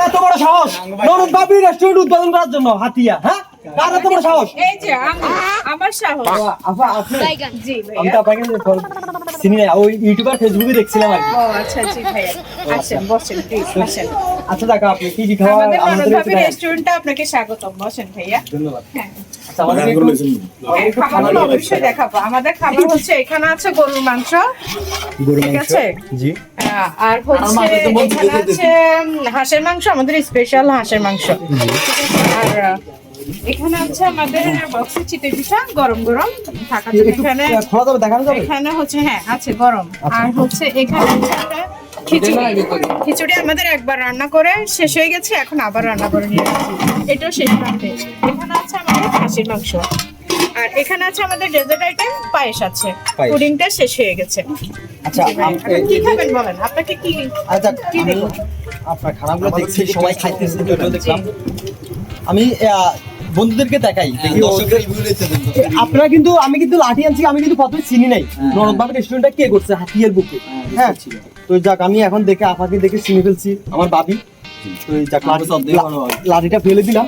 এত বড় সাহস? নরদ বাবি রেস্টুরেন্ট উদ্বোধন করার জন্য হাতিয়া হ্যাঁ? কার এত বড় সাহস? এই যে আমার সাহস। আপা আপনি? জি আমি আপনাকে চিনি ওই ইউটিউবার ফেসবুকে দেখছিলাম আর কি। ও আচ্ছা জি বসেন প্লিজ আচ্ছা দেখো আপনি কি কি খাওয়া আমাদের রেস্টুরেন্টে আপনাকে স্বাগতম বসেন ভাইয়া। ধন্যবাদ। হ্যাঁ। আচ্ছা আমাদের খাবার হচ্ছে এখানে আছে গরুর মাংস। ঠিক আছে? জি। আর হচ্ছে হাঁসের মাংস আমাদের স্পেশাল হাঁসের মাংস। আর এখানে আছে আমাদের বক্সের চিতই পিঠা গরম গরম। থাকা এখানে। খোলা যাবে এখানে হচ্ছে হ্যাঁ আছে গরম। আর হচ্ছে এখানে খিচুড়ি। খিচুড়ি আমাদের একবার রান্না করে শেষ হয়ে গেছে এখন আবার রান্না করে নিয়ে আসছি। এটাও শেষ প্রান্তে এখানে আছে আমাদের খাসির মাংস। আর এখানে আছে আমাদের ডেজার্ট আইটেম পায়েস আছে। পুডিংটা শেষ হয়ে গেছে। আচ্ছা কি খাবেন বলেন? আপনাকে কি আচ্ছা কি আমি আপনার খানাগুলো দেখছি সবাই খাইতেছে। দেখলাম। আমি বন্ধুদেরকে দেখাই হ্যাঁ, আপনারা কিন্তু আমি কিন্তু লাঠি আনছি আমি কিন্তু প্রথমে চিনি নাই। নরদ বাবু রেস্টুরেন্টটা কে করছে? হাতিয়ার বুকে। হ্যাঁ তো যাক আমি এখন দেখে আপাকে দেখে চিনি ফেলছি আমার বাবি তো যাক লাঠিটা ফেলে দিলাম।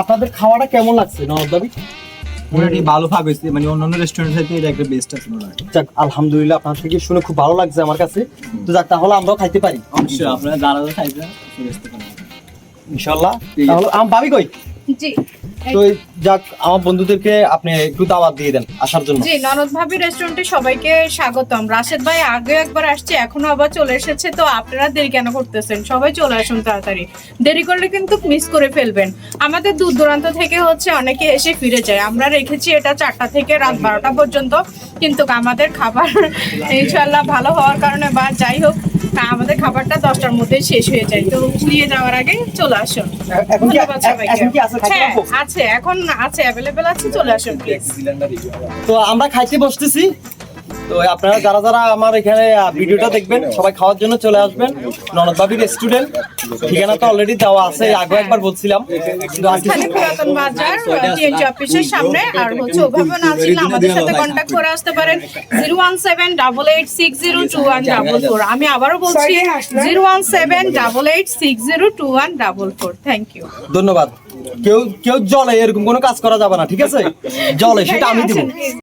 আপনাদের খাওয়াটা কেমন লাগছে নরদ বাবি মোটামুটি ভালো ভাবে হয়েছে মানে অন্যান্য রেস্টুরেন্ট থেকে এটা একটা বেস্ট আছে যাক আলহামদুলিল্লাহ আপনার থেকে শুনে খুব ভালো লাগছে আমার কাছে। তো যাক তাহলে আমরাও খাইতে পারি। অবশ্যই আপনারা যারা যারা ইনশাল্লাহ তাহলে বাবি কই? জি। তো যাক, আমার বন্ধুদেরকে আপনি একটু দাওয়াত দিয়ে দেন আসার জন্য। জি, ননদ ভাবি রেস্টুরেন্টে সবাইকে স্বাগতম। রাশেদ ভাই আগে একবার আসছে, এখনও আবার চলে এসেছে, তো আপনারা দেরি কেন করতেছেন? সবাই চলে আসুন তাড়াতাড়ি। দেরি করলে কিন্তু মিস করে ফেলবেন। আমাদের দূর দূরান্ত থেকে হচ্ছে অনেকে এসে ফিরে যায়। আমরা রেখেছি এটা চারটা থেকে রাত বারোটা পর্যন্ত, কিন্তু আমাদের খাবার ইনশাল্লাহ ভালো হওয়ার কারণে বা যাই হোক আমাদের খাবারটা দশটার মধ্যে শেষ হয়ে যায়। তো নিয়ে যাওয়ার আগে চলে আসুন। হ্যাঁ আছে এখন আছে অ্যাভেলেবেল আছে চলে আসুন প্লিজ তো আমরা খাইতে বসতেছি। তো আপনারা যারা যারা আমার এখানে ভিডিওটা দেখবেন সবাই খাওয়ার জন্য চলে আসবেন। ননদ বাবি রেস্টুরেন্ট ঠিকানা তো অলরেডি দেওয়া আছে আগে একবার বলছিলাম। কিন্তু আর কিছু- স্থানীয় পুরাতন বাজার টিএনজি অফিসের সামনে আর হচ্ছে ওভাবে না ছিল আমাদের সাথে কন্ট্যাক্ট করে আসতে পারেন। Zero one seven double eight six zero two one double four আমি আবারও বলছি zero one seven double eight six zero two one double four thank you ধন্যবাদ। কেউ কেউ জলে এরকম কোনো কাজ করা যাবে না ঠিক আছে? জলে সেটা আমি দিব।